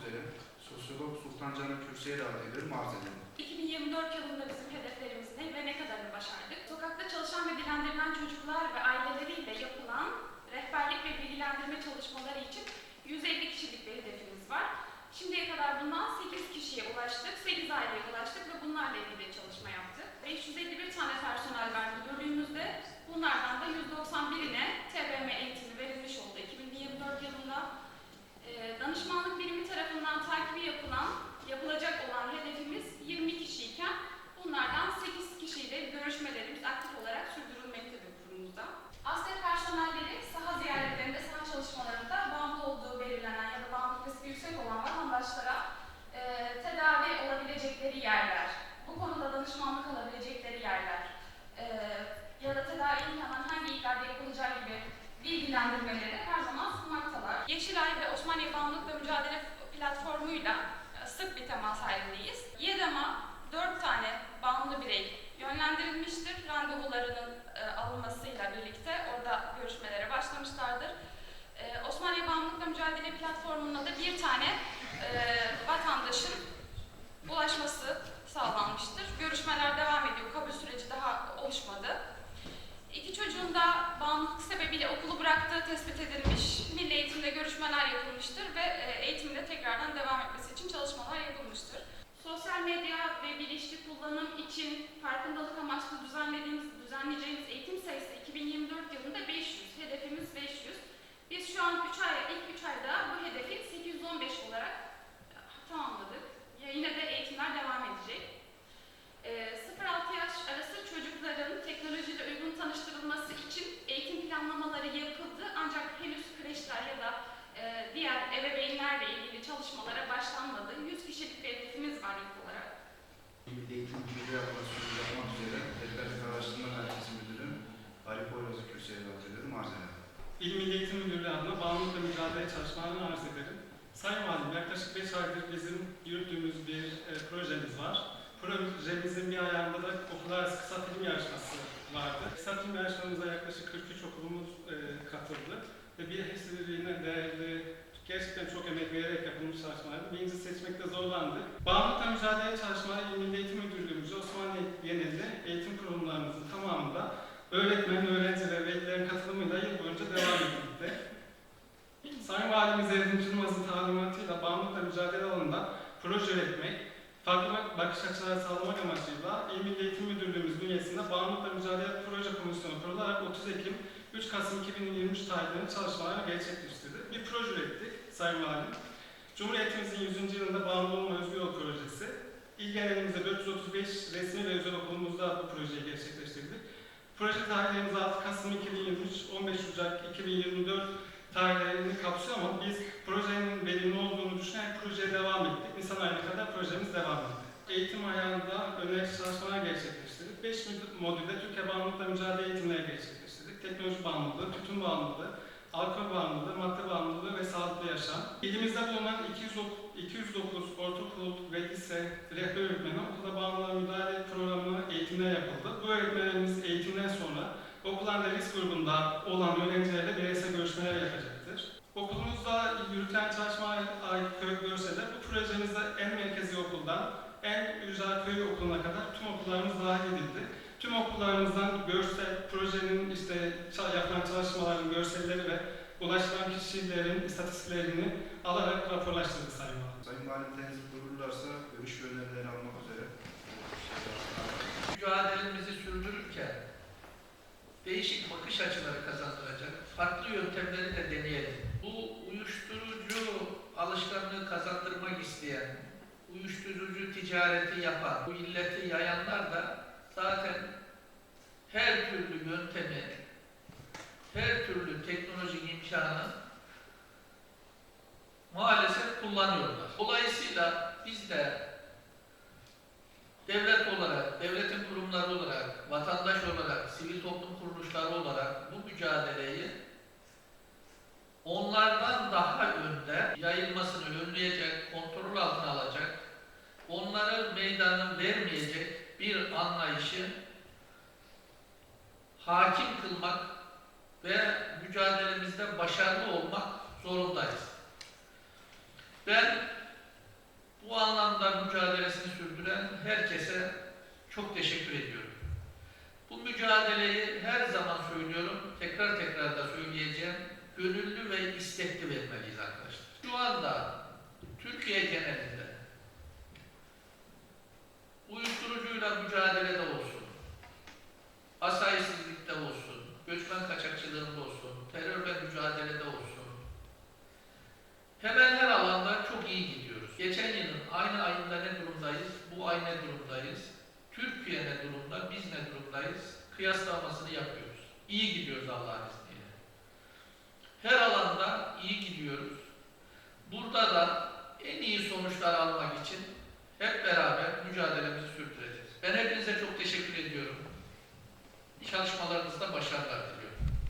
üzere sosyolog Sultan Canan Kürsi'ye davet ediyorum arz ederim. 2024 yılında bizim hedeflerimiz ne ve ne kadarını başardık? Sokakta çalışan ve dilendirilen çocuklar ve aileleriyle yapılan rehberlik ve bilgilendirme çalışmaları için 150 kişilik bir hedefimiz var. Şimdiye kadar bundan 8 kişiye ulaştık, 8 aileye temas halindeyiz. YEDAM'a 4 tane bağımlı birey yönlendirilmiştir. Randevularının e, alınmasıyla birlikte orada görüşmelere başlamışlardır. E, Osmaniye Bağımlılıkla Mücadele Platformu'na da bir tane e, vatandaşın ulaşması sağlanmıştır. Görüşmeler devam ediyor. Kabul süreci daha oluşmadı. İki çocuğun da bağımlılık sebebiyle okulu bıraktığı tespit edilmiş. Milli eğitimde görüşmeler yapılmıştır ve e, eğitimde tekrardan devam etmesi için çalışmalar yapılmıştır. Sosyal medya ve bilinçli kullanım için farkındalık amaçlı düzenlediğimiz, düzenleyeceğimiz eğitim sayısı 2024 yılında 500. Hedefimiz 500. Biz şu an 3 ay, ilk 3 ayda bu hedefi 815 olarak e, tamamladık. Ya yine de eğitimler devam edecek. E, 0-6 yaş arası çocukların teknolojiyle uygun tanıştırılması için eğitim planlamaları yapıldı. Ancak henüz kreşler ya da e, diğer ebeveynlerle ilgili çalışmalara başlanmadı. 100 kişilik bir hedefimiz var ilk olarak. Milli Eğitim yapmasını yapmak üzere Rehberlik Araştırma Merkezi Müdürü Ali Poyraz'ı kürsüye davet ediyorum arz ederim. İl Milli Eğitim Müdürlüğü adına bağımlılıkla mücadele çalışmalarını arz ederim. Sayın Valim, yaklaşık 5 aydır bizim yürüttüğümüz bir e, projemiz var. Projemizin bir ayağında da okullar kısa film yarışması vardı. Kısa film yarışmamıza yaklaşık 43 okulumuz e, katıldı. Ve bir hepsi birbirine değerli, gerçekten çok emek vererek yapılmış çalışmalardı. Birinci seçmekte zorlandık. Bağımlılıkla mücadele çalışmaları İl Milli Eğitim Müdürlüğümüzce Osmaniye genelinde eğitim kurumlarımızın tamamında öğretmen, öğrenci ve velilerin katılımıyla yıl boyunca devam edildi. Sayın Valimiz Erdinç Yılmaz'ın talimatıyla bağımlılıkla mücadele alanında proje üretmek, farklı bakış açıları sağlamak amacıyla İl Milli Eğitim Müdürlüğümüz bünyesinde bağımlılıkla mücadele proje komisyonu kurularak 30 Ekim 3 Kasım 2023 tarihlerinde çalışmalarını gerçekleştirdi. Bir proje ürettik Sayın Valim. Cumhuriyetimizin 100. yılında bağımlı olma özgür yol projesi. İl genelimizde 435 resmi ve özel okulumuzda bu projeyi gerçekleştirdik. Proje tarihlerimiz 6 Kasım 2023, 15 Ocak 2024 tarihlerini kapsıyor ama biz projenin belirli olduğunu düşünerek projeye devam ettik. Nisan ayına kadar projemiz devam etti. Eğitim ayağında önerici çalışmalar gerçekleştirdik. 5 modülde Türkiye bağımlılıkla mücadele eğitimleri gerçekleştirdik. Teknoloji bağımlılığı, tütün bağımlılığı, alkol bağımlılığı, madde bağımlılığı ve sağlıklı yaşam. İlimizde bulunan 200 209 ortaokul ve lise rehber öğretmeni okulda bağımlılığa müdahale programı eğitimler yapıldı. Bu öğretmenlerimiz eğitimden sonra okullarda risk grubunda olan öğrencilerle bireysel görüşmeler yapacaktır. Okulumuzda yürütülen çalışmalar ait köy görseler bu projemizde en merkezi okuldan en ücra köy okuluna kadar tüm okullarımız dahil edildi. Tüm okullarımızdan görsel, projenin işte yapılan çalışmaların görselleri ve ulaşılan kişilerin istatistiklerini alarak raporlaştırdık Sayın Valim. Sayın Valim tenzih buyururlarsa görüş ve önerileri almak üzere. mücadelemizi sürdürürken değişik bakış açıları kazandıracak farklı yöntemleri de deneyelim. Bu uyuşturucu alışkanlığı kazandırmak isteyen, uyuşturucu ticareti yapan, bu illeti yayanlar da zaten her türlü yöntemi, her türlü teknolojik imkanı maalesef kullanıyorlar. Dolayısıyla biz de devlet olarak, devletin kurumları olarak, vatandaş olarak, sivil toplum kuruluşları olarak bu mücadeleyi meydanı vermeyecek bir anlayışı hakim kılmak ve mücadelemizde başarılı olmak zorundayız. Ben Bu anlamda mücadelesini sürdüren herkese çok teşekkür ediyorum. Bu mücadeleyi her zaman söylüyorum, tekrar tekrar da söyleyeceğim. Gönüllü ve istekli vermeliyiz arkadaşlar. Şu anda Türkiye genelinde durumdayız? Bu ay ne durumdayız? Türkiye ne durumda? Biz ne durumdayız? Kıyaslamasını yapıyoruz. İyi gidiyoruz Allah'ın izniyle. Her alanda iyi gidiyoruz. Burada da en iyi sonuçlar almak için hep beraber mücadelemizi sürdüreceğiz. Ben hepinize çok teşekkür ediyorum. Çalışmalarınızda başarılar.